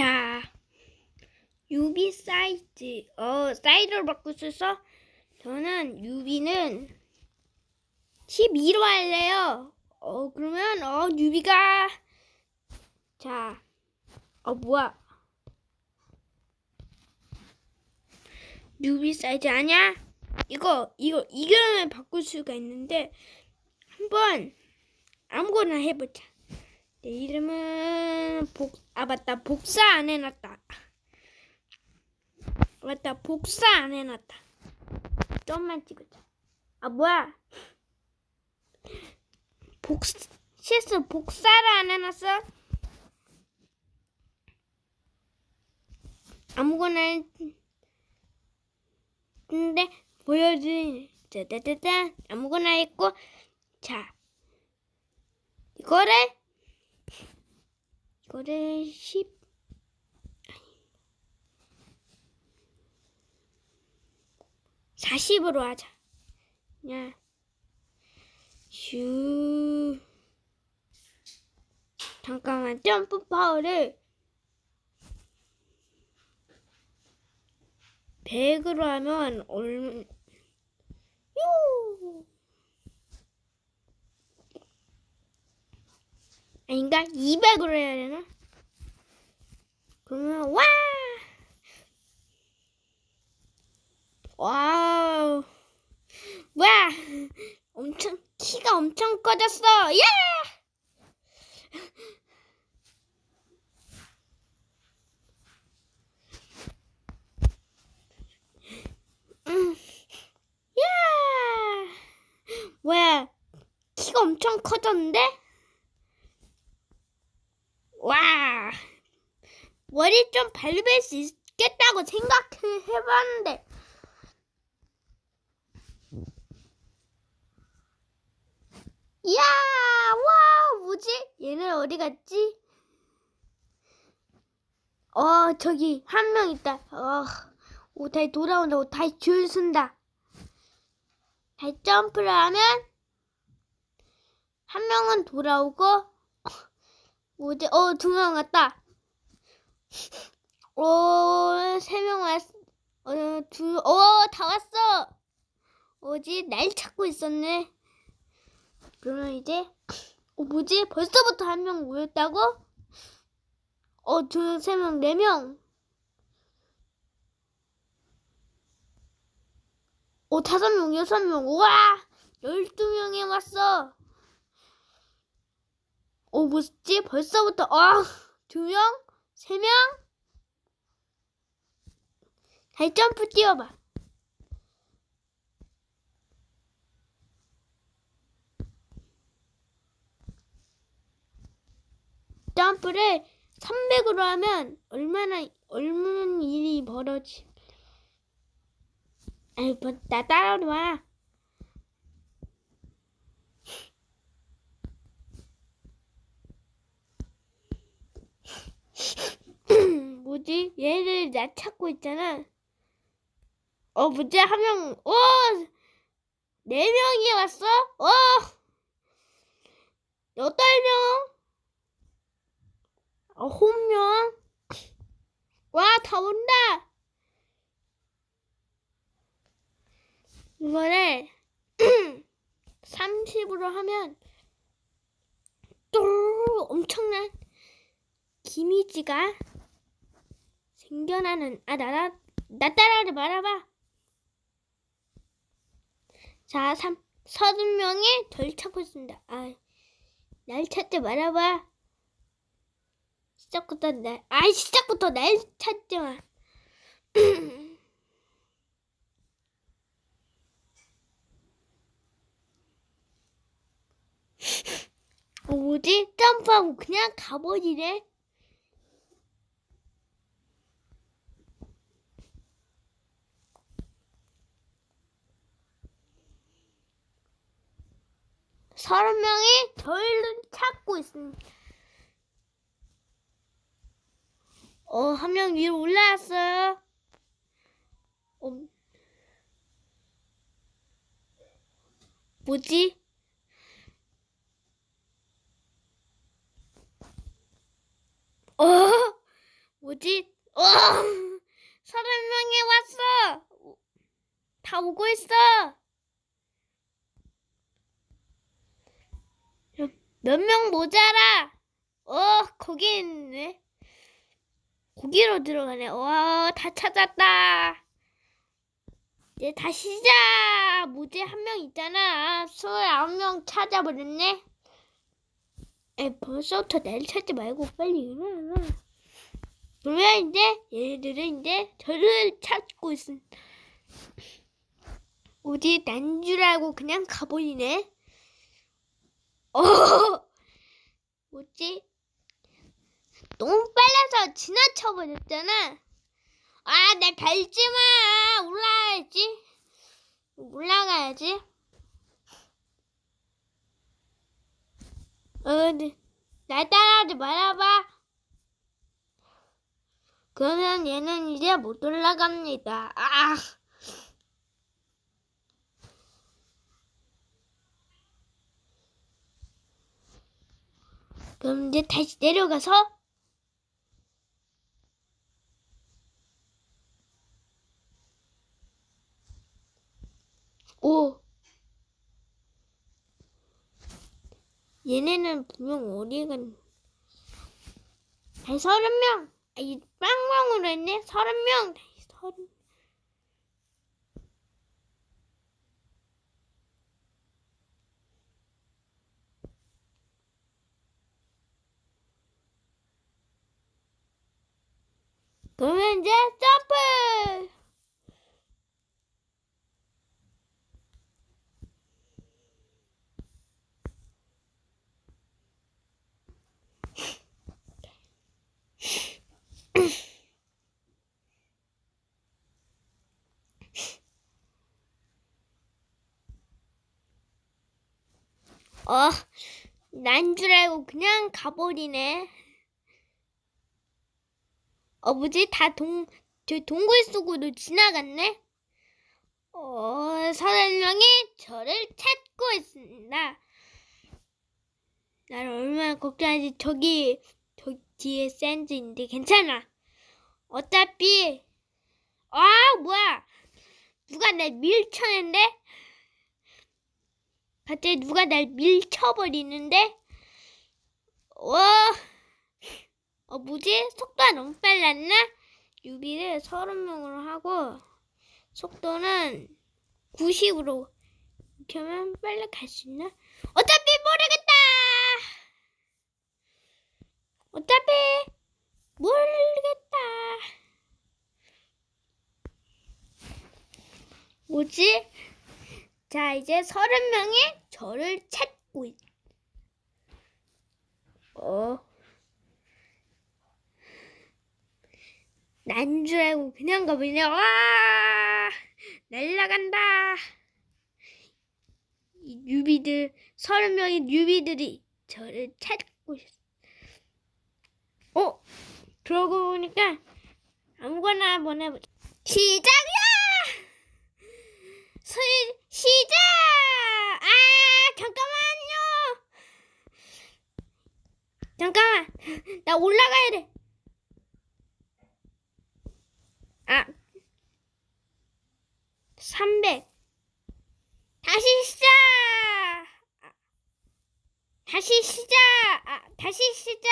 자, 유비 사이즈. 어, 사이즈를 있어? 저는 유비는 12로 할래요. 어, 그러면, 어, 유비가. 자, 어, 뭐야. 유비 사이즈 아냐? 이거, 이거, 이름을 바꿀 수가 있는데, 한번 아무거나 해보자. 내 이름은 복, 아, 맞다. 복사 안 해놨다. 맞다. 복사 안 해놨다. 좀만 찍어자. 아, 뭐야. 복, 실수 복사를 안 해놨어? 아무거나 했는데 보여준 짜자자자 아무거나 했고 자 이거를 이거를 10 40으로 하자. 야. 슈. 잠깐만 점프 파워를 100으로 하면 얼마 요. 아닌가? 200으로 해야 되나? 그러면 와! 와우. 뭐야? 엄청 키가 엄청 커졌어. 예! 음. 야! 뭐야? 키가 엄청 커졌는데? 와! 머리 좀 밟을 수 있겠다고 생각해봤는데 이야, 와, 뭐지? 얘는 어디 갔지? 어, 저기 한 명 있다. 어, 오, 다시 돌아온다. 오, 다시 줄 쓴다. 다시 점프를 하면 한 명은 돌아오고, 뭐지? 어, 두 명 왔다. 오, 세 명 왔, 어, 두, 어, 다 왔어. 뭐지? 날 찾고 있었네. 그러면 이제 어 뭐지? 벌써부터 한 명 모였다고? 어, 두, 세 명, 네 명. 어, 다섯 명, 여섯 명. 우와! 열두 명이 왔어. 어, 뭐지? 벌써부터, 어, 두 명? 세 명? 다시 점프 뛰어봐. 점프를 300으로 하면 얼마나 얼마나 일이 벌어지? 아이 뭐 나 따라와. 뭐지? 얘들 나 찾고 있잖아. 어 뭐지? 한 명, 어, 네 명이 왔어? 어, 여덟 명. 아홉 명? 와, 다 온다! 이거를 30으로 하면 또 엄청난 기미지가 생겨나는, 아, 나, 나, 나 따라하지 말아봐. 자, 3, 30명이 덜 찾고 있습니다. 아, 날 찾지 말아봐. 시작부터 날, 아이 시작부터 날 찾지 마. 어, 뭐지? 점프하고 그냥 가버리네. 서른 명이 저희를 찾고 있습니다. 어, 한 명 위로 올라왔어요. 어, 뭐지? 어? 뭐지? 어! 서른 명이 왔어! 다 오고 있어! 몇 명 모자라! 어, 거기 있네. 거기로 들어가네. 와, 다 찾았다. 이제 다시 시작! 뭐지? 한명 있잖아. 스물아홉 명 찾아버렸네. 에, 벌써부터 날 찾지 말고 빨리 일어나. 그러면 이제 얘네들은 이제 저를 찾고 있어. 어디 난 줄 알고 그냥 가버리네. 어, 뭐지? 너무 빨라서 지나쳐 버렸잖아. 아, 날 밟지 마. 올라가야지. 올라가야지. 어, 네. 날 따라하지 말아봐. 그러면 얘는 이제 못 올라갑니다. 아. 그럼 이제 다시 내려가서 오. 얘네는 분명 어디에 간 아니 서른 명. 아니 빵빵으로 했네. 서른 명. 서른 30... 저는 이제 점프! 어, 난 줄 알고 그냥 가버리네. 어, 뭐지? 다 동, 저 동굴 속으로 지나갔네? 어, 서른 명이 저를 찾고 있습니다. 나를 얼마나 걱정하지? 저기, 저 뒤에 샌드인데 괜찮아. 어차피, 아, 뭐야. 누가 날 밀쳐낸데? 갑자기 누가 날 밀쳐버리는데? 와, 어, 뭐지? 속도가 너무 빨랐나? 유비를 서른 명으로 하고, 속도는 90으로. 이렇게 하면 빨리 갈 수 있나? 어차피 모르겠다! 어차피 모르겠다. 뭐지? 자, 이제 서른 명이 저를 찾고 있. 어. 난 줄 알고 그냥 가버리네. 와! 날라간다. 이 뉴비들, 서른 명의 뉴비들이 저를 찾고 있어. 어? 그러고 보니까 아무거나 해보자. 시작이야! 시, 시작! 아, 잠깐만요! 잠깐만! 나 올라가야 돼! 아, 300. 다시 시작! 아, 다시 시작! 아, 다시 시작!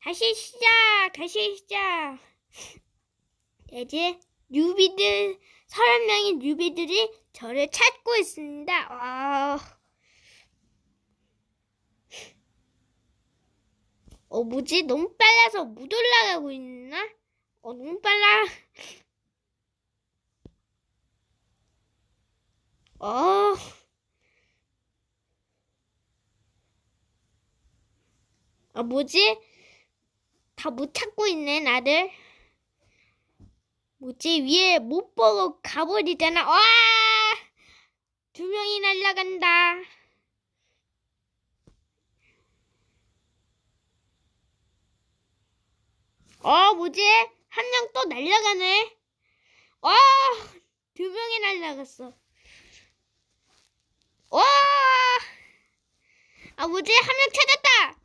다시 시작! 다시 시작! 이제 뉴비들, 서른 명의 뉴비들이 저를 찾고 있습니다. 아. 어, 뭐지? 너무 빨라서 못 올라가고 있나? 어, 너무 빨라. 어. 아, 뭐지? 다 못 찾고 있네, 나를. 뭐지? 위에 못 보고 가버리잖아. 와! 두 명이 날라간다. 어, 뭐지? 한 명 또 날라가네. 와! 두 명이 날라갔어. 와! 아, 뭐지? 한 명 찾았다!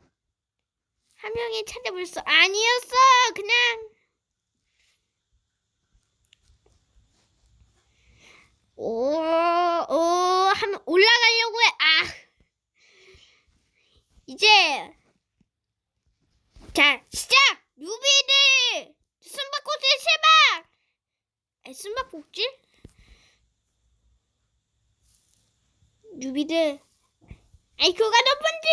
한 명이 찾아버렸어. 아니었어. 그냥 오, 오, 한번 올라가려고 해. 아, 이제 자 시작. 에, 숨바꼭질? 유비들 아이큐가 높은지.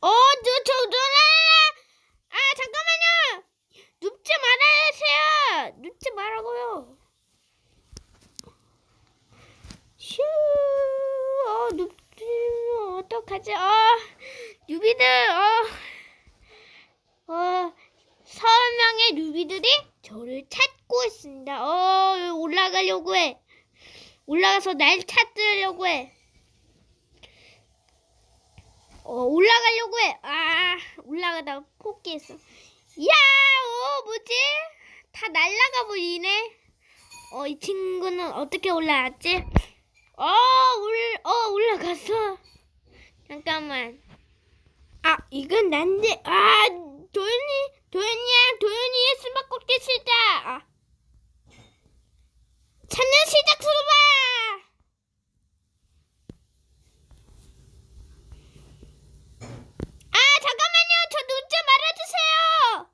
어, 저, 저, 저, 아, 아, 잠깐만요. 눕지 말아야세요. 눕지 말라고요. 슈, 어, 눕 지, 어떡하지? 어, 뉴비들, 어, 어, 서너 명의 뉴비들이 저를 찾고 있습니다. 어, 올라가려고 해. 올라가서 날 찾으려고 해. 어, 올라가려고 해. 아, 올라가다가 포기했어. 야, 어, 뭐지? 다 날라가 버리네. 어, 이 친구는 어떻게 올라왔지? 어, 올, 어, 올라갔어. 잠깐만. 아, 이건 난데. 아, 도현이, 도현이야, 도현이의 숨바꼭질 시작. 아. 찾는 시작 수로봐. 아 잠깐만요 저 눕지 말아주세요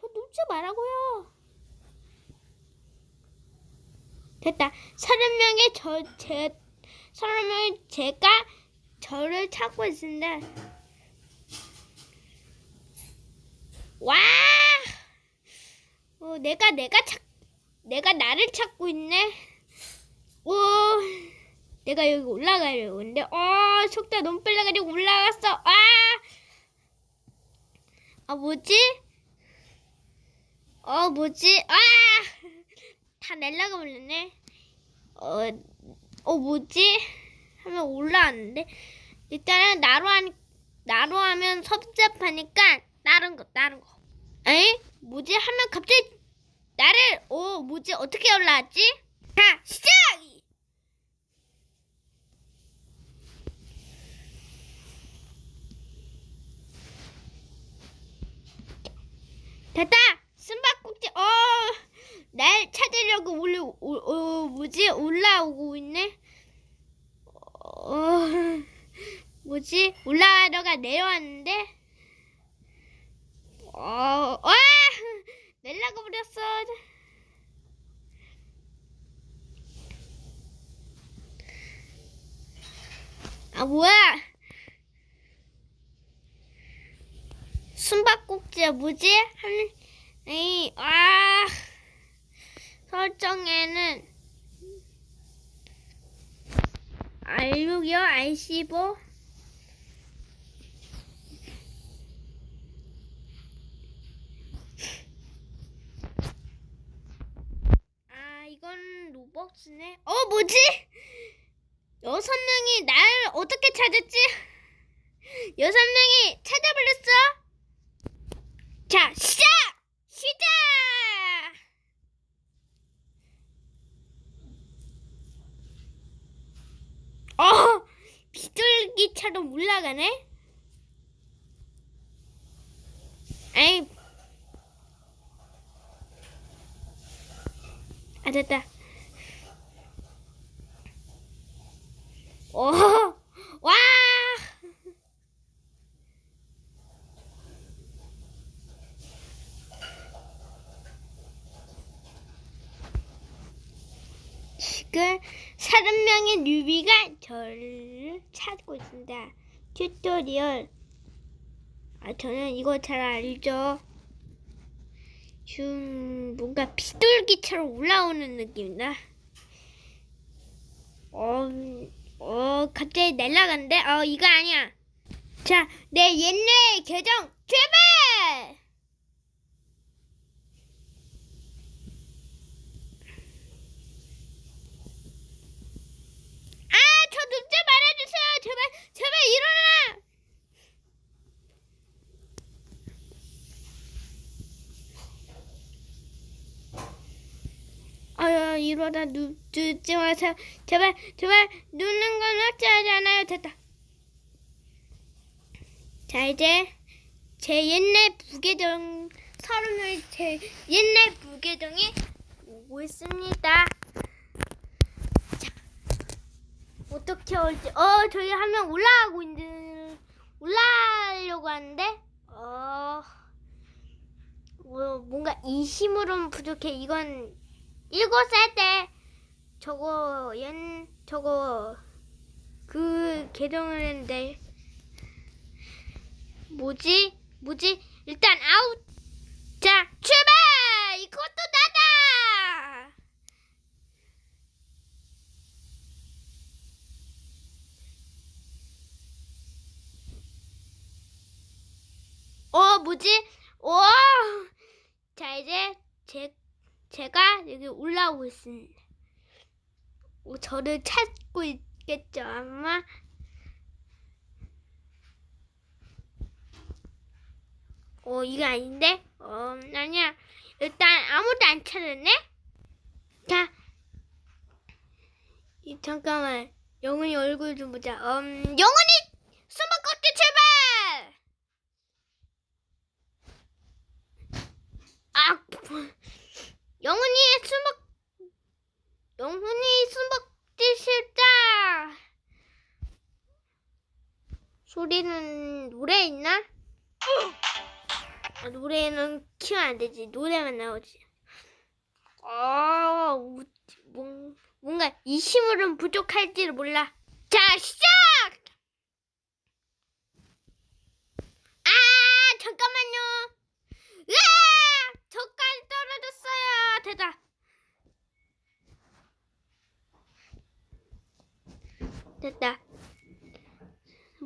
저 눕지 말라고요 됐다 서른 명의 저 제 서른 명의 제가 저를 찾고 있습니다 와 어, 내가 내가 찾 내가 나를 찾고 있네 오 내가 여기 올라가려고 했는데 어 속도 너무 빨라가지고 올라갔어 아 아 뭐지? 어 뭐지? 아! 다 날라가 버렸네. 어, 어 뭐지? 하면 올라왔는데 일단은 나로 한 나로 하면 섭섭하니까 다른 거 다른 거. 에이? 뭐지? 하면 갑자기 나를 어 뭐지? 어떻게 올라왔지? 자 시작! 됐다! 숨바꼭질, 어, 날 찾으려고 올려, 오, 어, 뭐지? 올라오고 있네? 어, 뭐지? 올라가다가 내려왔는데? 어, 와! 날라가 버렸어. 아, 뭐야? 숨바꼭질 뭐지? 한, 에이, 아, 설정에는 R6이요? R15? 아, 이건 로벅스네. 어, 뭐지? 여섯 명이 날 어떻게 찾았지? 여섯 명이 찾아버렸어? 자, 시작! 어, 비둘기처럼 올라가네? 에이. 아, 됐다. 오, 와! 지금 서른 명의 뉴비가 찾고 있습니다. 튜토리얼. 아, 저는 이거 잘 알죠. 좀 뭔가 비둘기처럼 올라오는 느낌이다. 어, 어, 갑자기 날아간대? 어, 이거 아니야. 자, 내 옛날 계정 출발! 아, 저 눕지 말아주세요. 제발, 제발 일어나! 아, 이러다 누, 늦지 마세요. 제발, 제발, 누는 건 확실하지 않아요. 됐다. 자, 이제, 제 옛날 부계정, 서른을 제 옛날 부계정이 오고 있습니다. 자, 어떻게 올지, 어, 저기 한 명 올라가고 있는, 올라가려고 하는데, 어, 뭐, 뭔가 이 힘으로는 부족해. 이건 일곱 살 때 저거 연 저거 그 계정을 했는데. 뭐지? 뭐지? 일단 아웃. 자 출발 이것도 나다 어 뭐지 와 자 이제 제 제가 여기 올라오고 있습니다. 어, 저를 찾고 있겠죠 아마. 어 이거 아닌데? 어 아니야. 일단 아무도 안 찾았네. 자, 이, 잠깐만 영훈이 얼굴 좀 보자. 음 영훈이 숨바꼭질 출발. 아. 영훈이 수박 영훈이 수박지 싫다 소리는 노래 있나? 아, 노래는 키면 안 되지. 노래만 나오지. 아 우- 뭔- 뭔가 이 힘으로는 부족할지를 몰라. 자 시작! 아 잠깐만요. 으아! 저까지 떨어졌어요. 됐다. 됐다.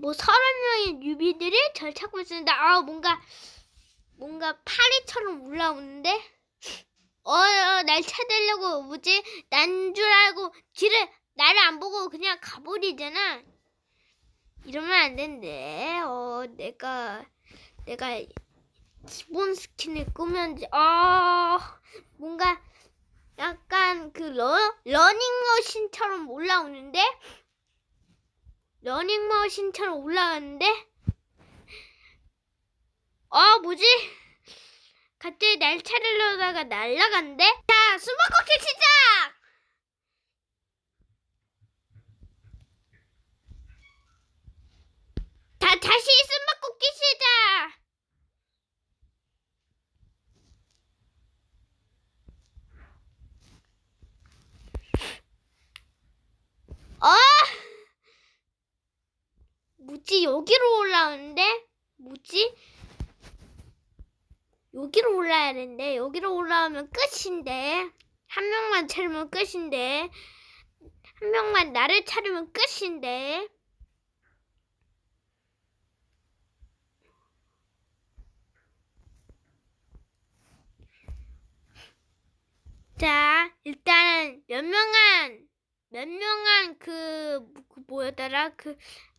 뭐 서른 명의 뉴비들이 절 찾고 있습니다. 아 뭔가 뭔가 파리처럼 올라오는데 어, 어, 날 찾으려고 뭐지? 난 줄 알고 뒤를 나를 안 보고 그냥 가버리잖아. 이러면 안 되는데. 어, 내가 내가 기본 스킨을 꾸면지 아 뭔가 약간 그 러, 러닝머신처럼 올라오는데 러닝머신처럼 올라가는데? 아 뭐지? 갑자기 날 찾으려다가 날라간대? 자 숨바꼭질 시작! 다 다시 숨바꼭질 시작! 아 뭐지? 여기로 올라오는데? 뭐지? 여기로 올라야 되는데? 여기로 올라오면 끝인데. 한 명만 찾으면 끝인데. 한 명만 나를 찾으면 끝인데. 자 일단은 몇 명한 몇 명한 그, 그 뭐였더라? 그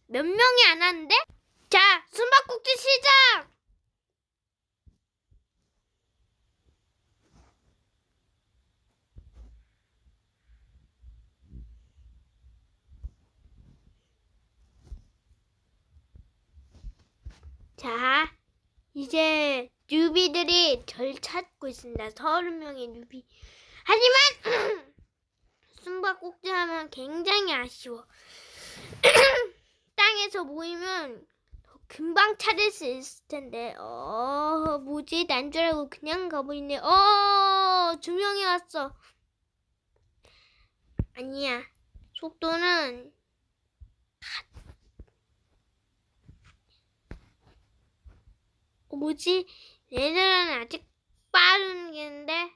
몇 명이 안 왔는데? 자 숨바꼭질 시작! 자 이제 뉴비들이 절 찾고 있습니다. 서른 명의 뉴비. 하지만 숨바꼭질 하면 굉장히 아쉬워 땅에서 모이면 더 금방 찾을 수 있을 텐데, 어, 뭐지? 난 줄 알고 그냥 가버리네. 어, 두 명이 왔어. 아니야. 속도는 어, 뭐지? 얘들은 아직 빠른 게인데